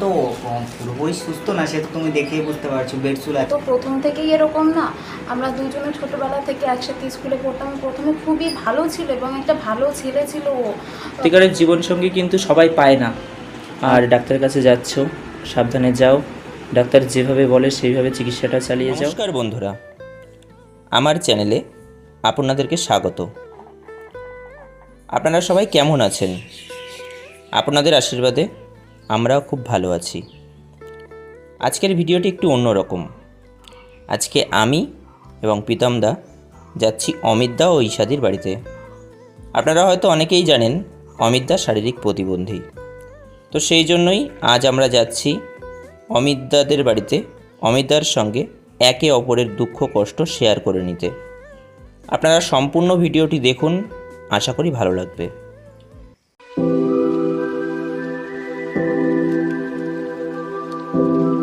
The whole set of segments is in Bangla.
তো পুরোপুরি সুস্থ না সে তো তুমি দেখেই বুঝতে পারছ বেড চুল তো প্রথম থেকেই এরকম না। আমরা দুজনে ছোটবেলা থেকে একসাথে স্কুলে পড়তাম প্রথমে খুবই ভালো ছিল এবং একটা ভালো ছেলে ছিল ও। সত্যিকারের জীবনসঙ্গী কিন্তু সবাই পায় না। আর ডাক্তারের কাছে যাচ্ছ সাবধানে যাও। ডাক্তার যেভাবে বলে সেইভাবে চিকিৎসাটা চালিয়ে যাও। নমস্কার বন্ধুরা। আমার চ্যানেলে আপনাদেরকে স্বাগত। আপনারা সবাই কেমন আছেন? আপনাদের আশীর্বাদে আমরাও খুব ভালো আছি। আজকের ভিডিওটি একটু অন্যরকম। আজকে আমি এবং প্রীতমদা যাচ্ছি অমিতদা ও ঈশাদির বাড়িতে। আপনারা হয়তো অনেকেই জানেন অমিতদা শারীরিক প্রতিবন্ধী। তো সেই জন্যই আজ আমরা যাচ্ছি অমিতদাদের বাড়িতে। অমিতদার সঙ্গে একে অপরের দুঃখ, কষ্ট শেয়ার করে নিতে। আপনারা সম্পূর্ণ ভিডিওটি দেখুন। আশা করি ভালো লাগবে। thank you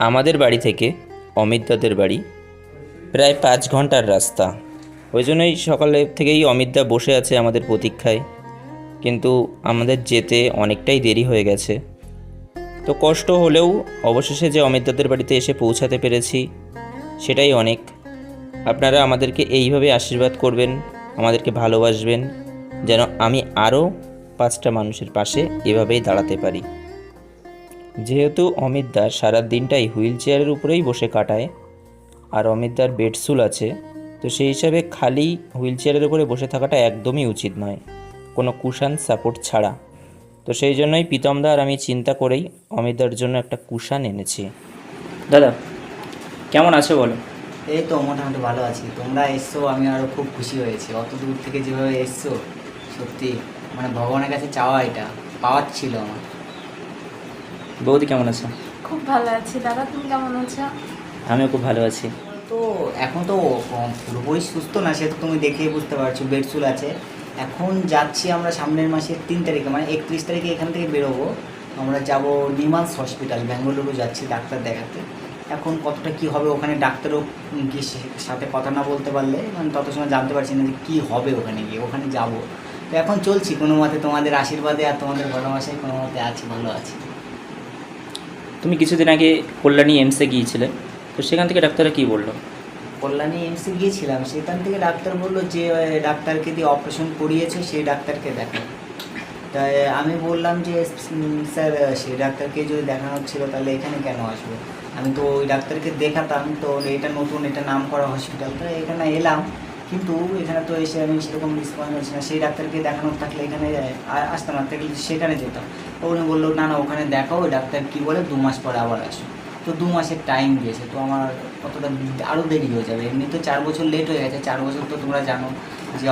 আমাদের বাড়ি থেকে অমিতদাদের বাড়ি, প্রায় পাঁচ ঘণ্টার রাস্তা। ওই জন্যই সকালে থেকেই অমিতদা বসে আছে আমাদের প্রতীক্ষায়। কিন্তু আমাদের যেতে অনেকটাই দেরি হয়ে গেছে। তো কষ্ট হলেও অবশেষে যে অমিতদাদের বাড়িতে এসে পৌঁছাতে পেরেছি, সেটাই অনেক। আপনারা আমাদেরকে এইভাবে আশীর্বাদ করবেন, আমাদেরকে ভালোবাসবেন, যেন আমি আরও পাঁচটা মানুষের পাশে এভাবেই দাঁড়াতে পারি। যেহেতু অমিতদার সারা দিনটাই হুইল চেয়ারের উপরেই বসে কাটায়, আর অমিত দার বেডসুল আছে, তো সেই হিসাবে খালি হুইল চেয়ারের উপরে বসে থাকাটা একদমই উচিত নয়, কোনো কুশান সাপোর্ট ছাড়া। তো সেই জন্যই প্রীতমদা আর আমি চিন্তা করেই অমিতদার জন্য একটা কুশান এনেছি। দাদা, কেমন আছো বলো? এই তো মোটামুটি ভালো আছি। তোমরা এসছো, আমি আরও খুব খুশি হয়েছি। অত দূর থেকে যেভাবে এসছো, সত্যি মানে ভগবানের কাছে চাওয়া এটা, পাওয়ার ছিল আমার। বৌদি কেমন আছো? খুব ভালো আছি। দাদা তুমি কেমন আছো? আমিও খুব ভালো আছি। তো এখন তো পুরোপুরি সুস্থ না সে তো তুমি দেখেই বুঝতে পারছ বেডসুল আছে। এখন যাচ্ছি আমরা সামনের মাসের তিন তারিখে মানে একত্রিশ তারিখে এখান থেকে বেরোবো। আমরা যাব নিমান্স হসপিটাল ব্যাঙ্গালুরু যাচ্ছি ডাক্তার দেখাতে। এখন কতটা কি হবে ওখানে ডাক্তারও কি সাথে কথা না বলতে পারলে মানে তত সময় জানতে পারছি না যে কী হবে ওখানে গিয়ে ওখানে যাব। তো এখন চলছি কোনো মতে তোমাদের আশীর্বাদে আর তোমাদের ভালোবাসায় কোনো মতে আছি ভালো আছি। তুমি কিছুদিন আগে কল্যাণী এমসে গিয়েছিলে, তো সেখান থেকে ডাক্তাররা কী বলল? কল্যাণী এমসে গিয়েছিলাম, সেখান থেকে ডাক্তার বলল যে ডাক্তারকে দিয়ে অপারেশন করিয়েছে, সেই ডাক্তারকে দেখো তাই আমি বললাম যে স্যার, সেই ডাক্তারকে যদি দেখানো ছিল তাহলে এখানে কেন আসবে? আমি তো ওই ডাক্তারকে দেখাতাম, তো এটা নতুন, এটা নাম করা হসপিটাল তো এখানে এলাম। কিন্তু এখানে তো এসে আমি সেরকম রেসপন্স হচ্ছে না। সেই ডাক্তারকে দেখানোর থাকলে এখানে আসতাম না থাকলে সেখানে যেতাম। তো উনি বলল, না না, ওখানে দেখাও, ওই ডাক্তার কী বলে, দু মাস পরে আবার আসো। তো দু মাসের টাইম দিয়েছে। তো আমার অতটা আরও দেরি হয়ে যাবে। এমনি তো চার বছর লেট হয়ে গেছে। চার বছর তো তোমরা জানো যে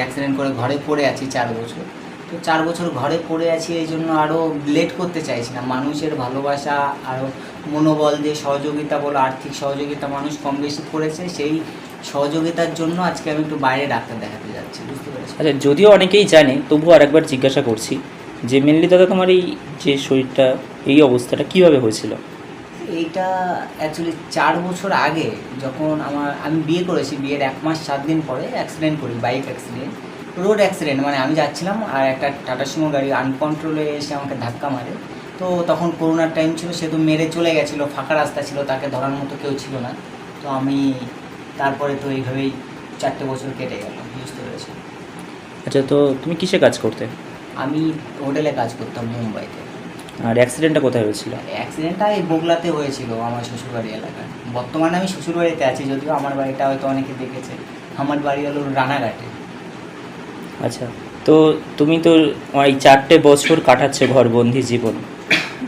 অ্যাক্সিডেন্ট করে ঘরে পড়ে আছি চার বছর। তো চার বছর ঘরে পড়ে আছি, এই জন্য আরও লেট করতে চাইছি না। মানুষের ভালোবাসা আরও মনোবল দিয়ে সহযোগিতা বলো, আর্থিক সহযোগিতা মানুষ কম বেশি করেছে, সেই সহযোগিতার জন্য আজকে আমি একটু বাইরে ডাক্তার দেখাতে যাচ্ছি বুঝতে পেরেছি? আচ্ছা যদিও অনেকেই জানে তবুও আরেকবার জিজ্ঞাসা করছি যে মেনলি দাদা তোমার এই যে শরীরটা এই অবস্থাটা কীভাবে হয়েছিল? এইটা অ্যাকচুয়ালি চার বছর আগে যখন আমার আমি বিয়ে করেছি বিয়ের এক মাস সাত দিন পরে অ্যাক্সিডেন্ট করি বাইক অ্যাক্সিডেন্ট রোড অ্যাক্সিডেন্ট মানে আমি যাচ্ছিলাম আর একটা টাটা সুমো গাড়ি আনকন্ট্রোলে এসে আমাকে ধাক্কা মারে। তো তখন করোনার টাইম ছিল সে তো মেরে চলে গেছিল ফাঁকা রাস্তা ছিল তাকে ধরার মতো কেউ ছিল না। তো আমি তারপরে তো এইভাবেই চারটে বছর কেটে গেল বুঝতে পেরেছি আচ্ছা তো তুমি কিসে কাজ করতে? আমি হোটেলে কাজ করতাম মুম্বাইতে। আর অ্যাক্সিডেন্টটা কোথায় হয়েছিল? অ্যাক্সিডেন্টটা এই বগলাতে হয়েছিল আমার শ্বশুরবাড়ি এলাকায়। বর্তমানে আমি শ্বশুরবাড়িতে আছি যদিও আমার বাড়িটা হয়তো অনেকে দেখেছে। আমার বাড়ি হলো রানাঘাটে। আচ্ছা তো তুমি তো এই চারটে বছর কাটাচ্ছে ঘরবন্দি জীবন।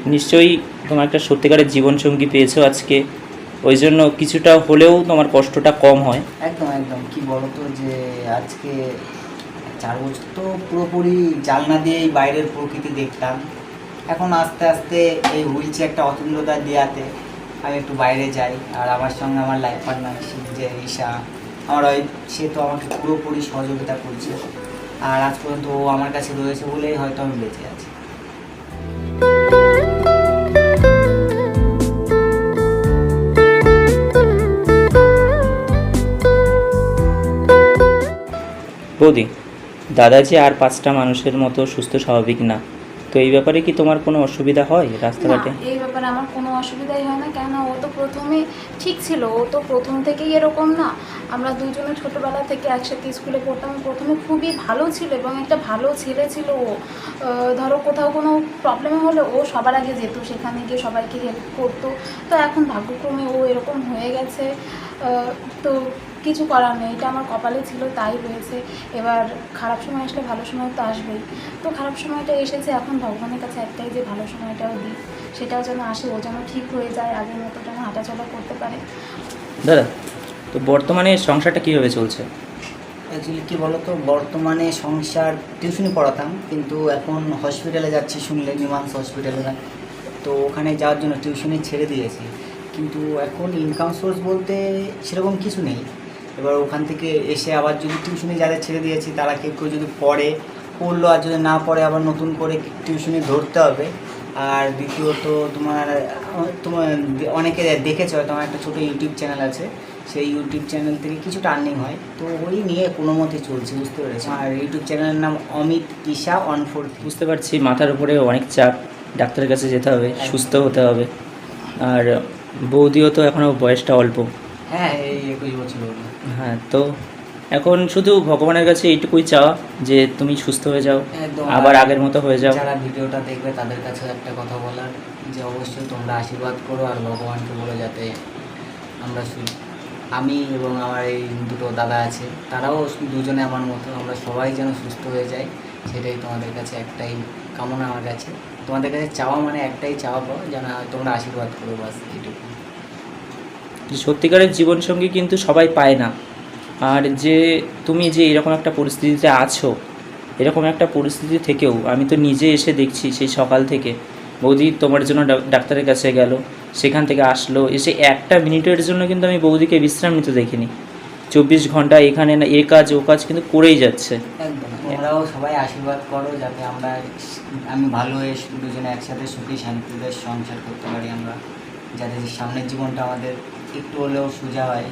নিশ্চয়ই তোমার একটা সত্যিকারের জীবনসঙ্গী পেয়েছ আজকে। ওই জন্য কিছুটা হলেও তোমার কষ্টটা কম হয়। একদম একদম। কি বলতো যে আজকে চার বছর তো পুরোপুরি জালনা দিয়েই বাইরের প্রকৃতি দেখতাম। এখন আস্তে আস্তে এই হুইল চেয়ারটা অতুল্যতা দেওয়াতে আমি একটু বাইরে যাই। আর আমার সঙ্গে আমার লাইফ পার্টনার যে ঈশা, আমার ওয়াইফ সে তো আমাকে পুরোপুরি সহযোগিতা করছে। আর আজ পর্যন্ত ও আমার কাছে রয়েছে বলেই হয়তো আমি বেঁচে আছি। বৌদি দাদা যে আর পাঁচটা মানুষের মতো সুস্থ স্বাভাবিক না। তো এই ব্যাপারে কি তোমার কোনো অসুবিধা হয় রাস্তাঘাটে? এই ব্যাপারে আমার কোনো অসুবিধাই হয় না কেন ও তো প্রথমে ঠিক ছিল, ও তো প্রথম থেকেই এরকম না। আমরা দুজনে ছোটোবেলা থেকে একসাথে স্কুলে পড়তাম প্রথমে খুবই ভালো ছিল এবং একটা ভালো ছেলে ছিল ও। ধরো কোথাও কোনো প্রবলেম হলে ও সবার আগে যেত, সেখানে গিয়ে সবাইকে হেল্প করতো। তো এখন ভাগ্যক্রমে ও এরকম হয়ে গেছে। তো কিছু করার নেই এটা আমার কপালে ছিল তাই হয়েছে। এবার খারাপ সময় আসলে ভালো সময় তো আসবেই। তো খারাপ সময়টা এসেছে এখন ভগবানের কাছে একটাই যে ভালো সময়টাও দিই সেটাও যেন আসে ও যেন ঠিক হয়ে যায় আগের মতো যেন হাঁটাচলা করতে পারে। দাদা তো বর্তমানে সংসারটা কীভাবে চলছে? অ্যাকচুয়ালি কী বলতো বর্তমানে সংসার টিউশনি পড়াতাম কিন্তু এখন হসপিটালে যাচ্ছি শুনলে নিমান্স হসপিটালে না। তো ওখানে যাওয়ার জন্য টিউশনি ছেড়ে দিয়েছি। কিন্তু এখন ইনকাম সোর্স বলতে সেরকম কিছু নেই। এবার ওখান থেকে এসে আবার যদি টিউশনি যাদের ছেড়ে দিয়েছি তারা কেউ কেউ যদি পড়ে পড়ল আর যদি না পড়ে আবার নতুন করে টিউশনি ধরতে হবে। আর দ্বিতীয়ত তোমার তোমার অনেকে দেখেছ হয়তো আমার একটা ছোটো ইউটিউব চ্যানেল আছে। সেই ইউটিউব চ্যানেল থেকে কিছু টার্নিং হয়। তো ওই নিয়ে কোনো মতে চলছে বুঝতে পেরেছি? আর ইউটিউব চ্যানেলের নাম অমিত ঈশা অন ফোর বুঝতে পারছি মাথার উপরে অনেক চাপ। ডাক্তারের কাছে যেতে হবে সুস্থ হতে হবে। আর বৌদিও তো এখনও বয়সটা অল্প। হ্যাঁ এই একুশ বছর হ্যাঁ তো এখন শুধু ভগবানের কাছে এইটুকুই চাওয়া যে তুমি সুস্থ হয়ে যাও একদম। আবার আগের মতো হয়ে যাও। যারা ভিডিওটা দেখবে তাদের কাছে একটা কথা বলার যে অবশ্যই তোমরা আশীর্বাদ করো আর ভগবানকে বলো যাতে আমরা আমি এবং আমার এই দুটো দাদা আছে তারাও দুজনে আমার মতো আমরা সবাই যেন সুস্থ হয়ে যাই সেটাই তোমাদের কাছে একটাই কামনা আমার কাছে। তোমাদের কাছে চাওয়া মানে একটাই চাওয়া পাওয়া যেন তোমরা আশীর্বাদ করো বাস এইটুকু। যে সত্যিকারের জীবনসঙ্গী কিন্তু সবাই পায় না। আর যে তুমি যে এরকম একটা পরিস্থিতিতে আছো, এরকম একটা পরিস্থিতি থেকেও আমি তো নিজে এসে দেখছি সেই সকাল থেকে। বৌদি তোমার জন্য ডাক- ডাক্তারের কাছে গেল, সেখান থেকে আসলো, এসে একটা মিনিটের জন্য কিন্তু আমি বৌদিকে বিশ্রাম নিতে দেখিনি। চব্বিশ ঘণ্টা এখানে না, এ কাজ, ও কাজ কিন্তু করেই যাচ্ছে। তোমরাও সবাই আশীর্বাদ করো যাতে আমরা আমি ভালো হয়ে দুজনে একসাথে সুখী, শান্তিতে সংসার করতে পারি আমরা। যাতে সামনের জীবনটা আমাদের একটু হলেও সোজা হয়।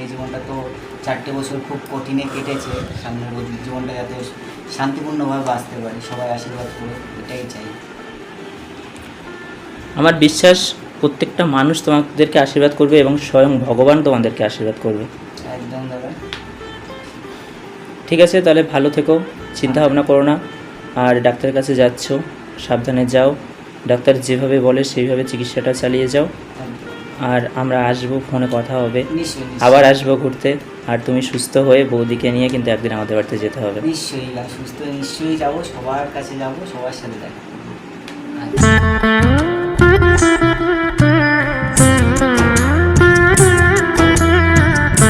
এই জীবনটা তো চারটে বছর খুব কঠিনে কেটেছে। সামনের জীবনটা যাতে শান্তিপূর্ণভাবে বাঁচতে পারি সবাই আশীর্বাদ করো এটাই চাই। আমার বিশ্বাস প্রত্যেকটা মানুষ তোমাদেরকে আশীর্বাদ করবে এবং স্বয়ং ভগবান তোমাদেরকে আশীর্বাদ করবে। একদম দাদা। ঠিক আছে তাহলে ভালো থেকো চিন্তা ভাবনা করো না। আর ডাক্তারের কাছে যাচ্ছ সাবধানে যাও। ডাক্তার যেভাবে বলে সেইভাবে চিকিৎসাটা চালিয়ে যাও। আর আমরা আসব ফোনে কথা হবে। আবার আসব ঘুরতে। আর তুমি সুস্থ হয়ে বৌদিকে নিয়ে কিন্তু একদিন আমাদের বাড়িতে যেতে হবে। নিশ্চয়ই সুস্থ নিশ্চয়ই যাব সবার কাছে যাব সবার সাথে দেখা আচ্ছা।